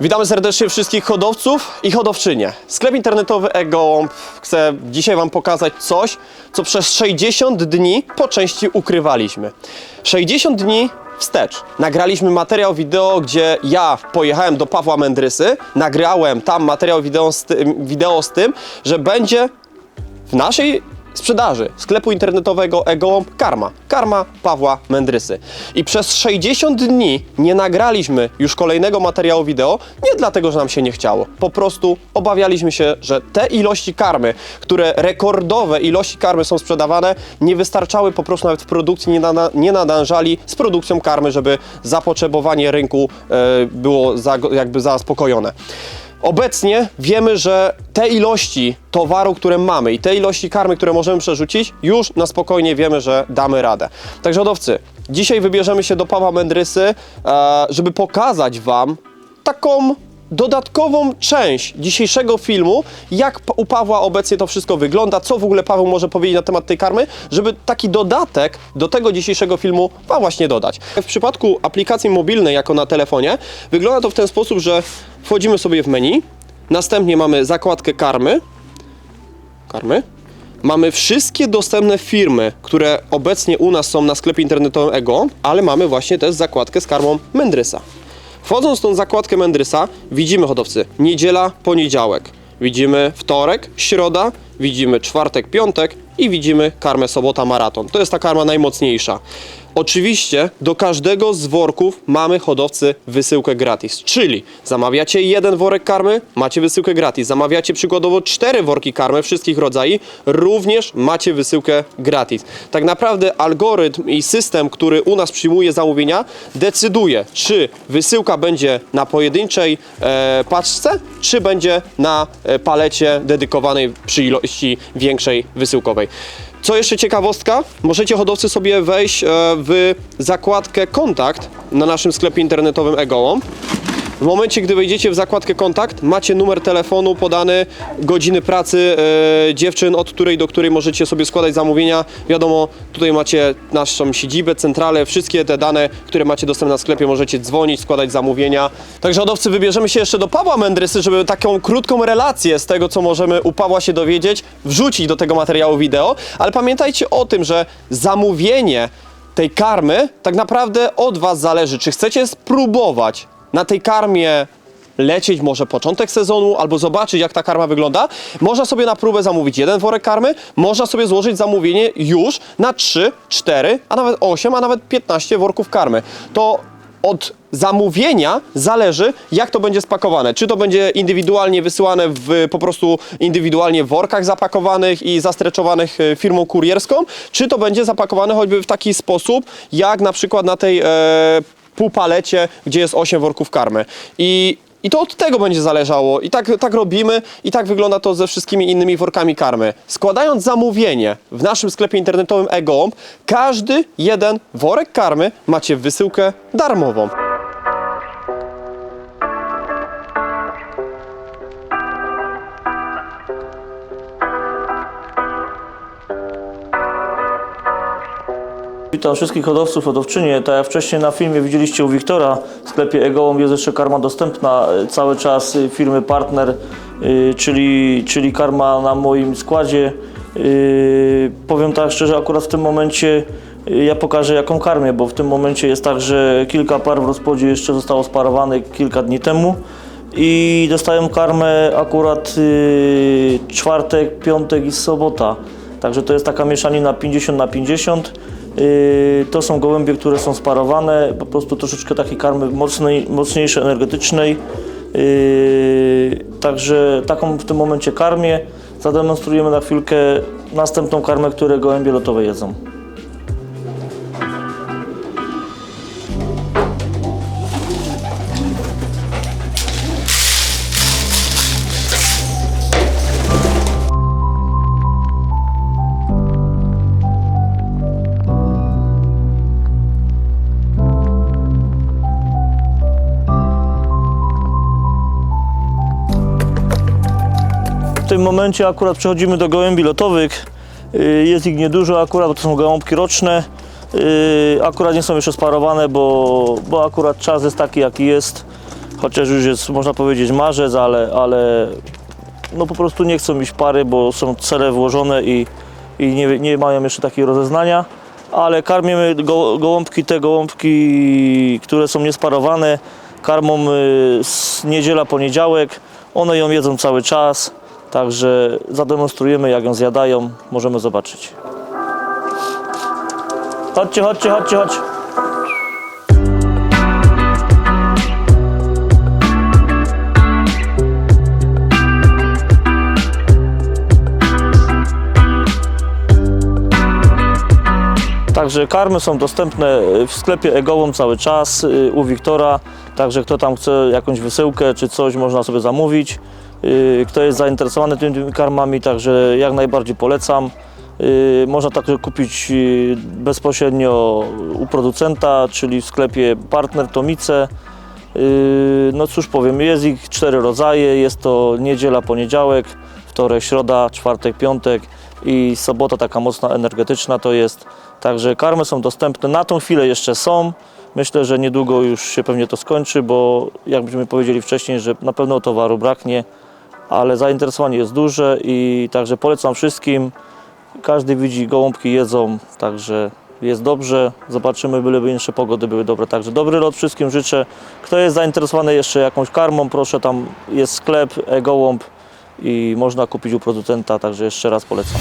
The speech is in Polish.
Witamy serdecznie wszystkich hodowców i hodowczynie. Sklep internetowy eGołąb chce dzisiaj Wam pokazać coś, co przez 60 dni po części ukrywaliśmy. 60 dni wstecz. Nagraliśmy materiał wideo, gdzie ja pojechałem do Pawła Mędrysy, nagrałem tam materiał wideo z wideo z tym że będzie w naszej sprzedaży sklepu internetowego eGołąb Karma. Karma Pawła Mędrysy. I przez 60 dni nie nagraliśmy już kolejnego materiału wideo, nie dlatego, że nam się nie chciało. Po prostu obawialiśmy się, że te ilości karmy, które rekordowe ilości karmy są sprzedawane, nie wystarczały po prostu nawet w produkcji, nie, nada, nie nadążali z produkcją karmy, żeby zapotrzebowanie rynku e, było za, jakby zaspokojone. Obecnie wiemy, że te ilości towaru, które mamy i te ilości karmy, które możemy przerzucić, już na spokojnie wiemy, że damy radę. Także hodowcy, dzisiaj wybierzemy się do Pawła Mędrysy, e, żeby pokazać Wam taką dodatkową część dzisiejszego filmu, jak u Pawła obecnie to wszystko wygląda, co w ogóle Paweł może powiedzieć na temat tej karmy, żeby taki dodatek do tego dzisiejszego filmu Wam właśnie dodać. W przypadku aplikacji mobilnej, jako na telefonie, wygląda to w ten sposób, że wchodzimy sobie w menu, następnie mamy zakładkę karmy, karmy. Mamy wszystkie dostępne firmy, które obecnie u nas są na sklepie internetowym Ego, ale mamy właśnie też zakładkę z karmą Mędrysa. Wchodząc w tą zakładkę Mędrysa, widzimy hodowcy niedziela, poniedziałek, widzimy wtorek, środa, widzimy czwartek, piątek i widzimy karmę sobota, maraton. To jest ta karma najmocniejsza. Oczywiście do każdego z worków mamy hodowcy wysyłkę gratis, czyli zamawiacie jeden worek karmy, macie wysyłkę gratis. Zamawiacie przykładowo cztery worki karmy wszystkich rodzajów, również macie wysyłkę gratis. Tak naprawdę algorytm i system, który u nas przyjmuje zamówienia, decyduje, czy wysyłka będzie na pojedynczej e, paczce, czy będzie na e, palecie dedykowanej przy ilości większej wysyłkowej. Co jeszcze ciekawostka, możecie hodowcy sobie wejść e, w zakładkę kontakt na naszym sklepie internetowym eGołąb. W momencie, gdy wejdziecie w zakładkę kontakt, macie numer telefonu podany, godziny pracy e, dziewczyn, od której do której możecie sobie składać zamówienia. Wiadomo, tutaj macie naszą siedzibę, centralę, wszystkie te dane, które macie dostępne na sklepie, możecie dzwonić, składać zamówienia. Także hodowcy, wybierzemy się jeszcze do Pawła Mędrysy, żeby taką krótką relację z tego, co możemy u Pawła się dowiedzieć, wrzucić do tego materiału wideo. Ale pamiętajcie o tym, że zamówienie tej karmy tak naprawdę od Was zależy. Czy chcecie spróbować na tej karmie lecieć może początek sezonu albo zobaczyć jak ta karma wygląda, można sobie na próbę zamówić jeden worek karmy, można sobie złożyć zamówienie już na 3, 4, a nawet 8, a nawet 15 worków karmy. To od zamówienia zależy, jak to będzie spakowane. Czy to będzie indywidualnie wysyłane w po prostu indywidualnie w workach zapakowanych i zastreczowanych e, firmą kurierską, czy to będzie zapakowane choćby w taki sposób, jak na przykład na tej e, półpalecie, gdzie jest 8 worków karmy. I i to od tego będzie zależało. I tak, tak robimy, i tak wygląda to ze wszystkimi innymi workami karmy. Składając zamówienie w naszym sklepie internetowym eGołąb, każdy jeden worek karmy macie wysyłkę darmową. Witam wszystkich hodowców, hodowczynie. Tak jak wcześniej na filmie widzieliście u Wiktora, w sklepie Egołom jest jeszcze karma dostępna cały czas y, firmy partner, y, czyli, czyli karma na moim składzie. Y, Powiem tak szczerze, akurat w tym momencie ja pokażę jaką karmię, bo w tym momencie jest tak, że kilka par w rozpłodzie jeszcze zostało sparowanych kilka dni temu i dostają karmę akurat czwartek, piątek i sobota. Także to jest taka mieszanina 50 na 50. Yy, To są gołębie, które są sparowane, po prostu troszeczkę takiej karmy mocnej, mocniejszej, energetycznej. Yy, Także taką w tym momencie karmię. Zademonstrujemy na chwilkę następną karmę, które gołębie lotowe jedzą. W tym momencie akurat przechodzimy do gołębi lotowych. Yy, Jest ich niedużo akurat, bo to są gołąbki roczne. Yy, Akurat nie są jeszcze sparowane, bo, bo akurat czas jest taki jaki jest. chociaż już jest, można powiedzieć, marzec, ale, ale no po prostu nie chcą iść pary, bo są cele włożone i, i nie, nie mają jeszcze takiego rozeznania. Ale karmimy go, gołąbki, te gołąbki, które są niesparowane, karmą y, z niedziela, poniedziałek. One ją jedzą cały czas, także zademonstrujemy jak ją zjadają, możemy zobaczyć. Chodźcie, chodźcie, chodźcie, chodźcie. Także karmy są dostępne w sklepie Egołom cały czas y, u Wiktora. Także kto tam chce jakąś wysyłkę czy coś, można sobie zamówić. Y, Kto jest zainteresowany tymi karmami, także jak najbardziej polecam. Y, Można także kupić y, bezpośrednio u producenta, czyli w sklepie Partner Tomice. No cóż powiem, jest ich cztery rodzaje. Jest to niedziela, poniedziałek, wtorek, środa, czwartek, piątek i sobota taka mocna energetyczna to jest. Także karmy są dostępne. Na tą chwilę jeszcze są. Myślę, że niedługo już się pewnie to skończy, bo jak byśmy powiedzieli wcześniej, że na pewno towaru braknie, ale zainteresowanie jest duże i także polecam wszystkim. Każdy widzi, gołąbki jedzą, także jest dobrze. Zobaczymy, byleby jeszcze pogody były dobre. Także dobry lot wszystkim życzę. Kto jest zainteresowany jeszcze jakąś karmą, proszę, tam jest sklep e-gołąb i można kupić u producenta, także jeszcze raz polecam.